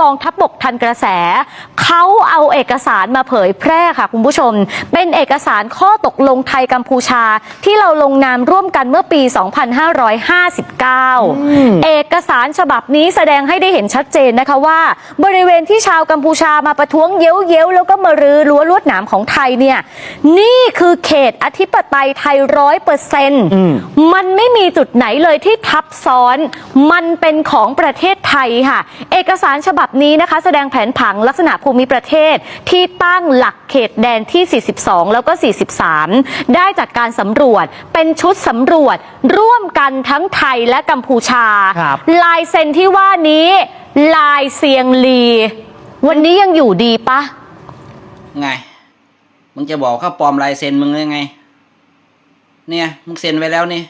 กองทัพบกทันกระแส เขาเอาเอกสารมาเผยแพร่ค่ะคุณผู้ชม เป็นเอกสารข้อตกลงไทยกัมพูชา ที่เราลงนามร่วมกันเมื่อปี 2559 เอกสารฉบับนี้แสดงให้ได้เห็นชัดเจนนะคะว่า บริเวณที่ชาวกัมพูชามาประท้วงเย้ยวๆแล้วก็มารื้อรั้วลวดหนามของไทยเนี่ยนี่คือเขตอธิปไตยไทยร้อยเปอร์เซ็นต์มันไม่มีจุดไหนเลยที่ทับซ้อน มันเป็นของประเทศไทยค่ะ เอกสารฉบับนี้นะคะแสดงแผนผังลักษณะภูมิประเทศที่ตั้งหลักเขตแดนที่ 42 แล้วก็ 43 ได้จากการสำรวจเป็นชุดสำรวจร่วมกันทั้งไทยและกัมพูชาครับลายเซ็นที่ว่านี้ลายเซียงลี วันนี้ยังอยู่ดีปะไง มึงจะบอกเขาปลอมลายเซ็นมึงได้ไง เนี่ย มึงเซ็นไว้แล้วนี่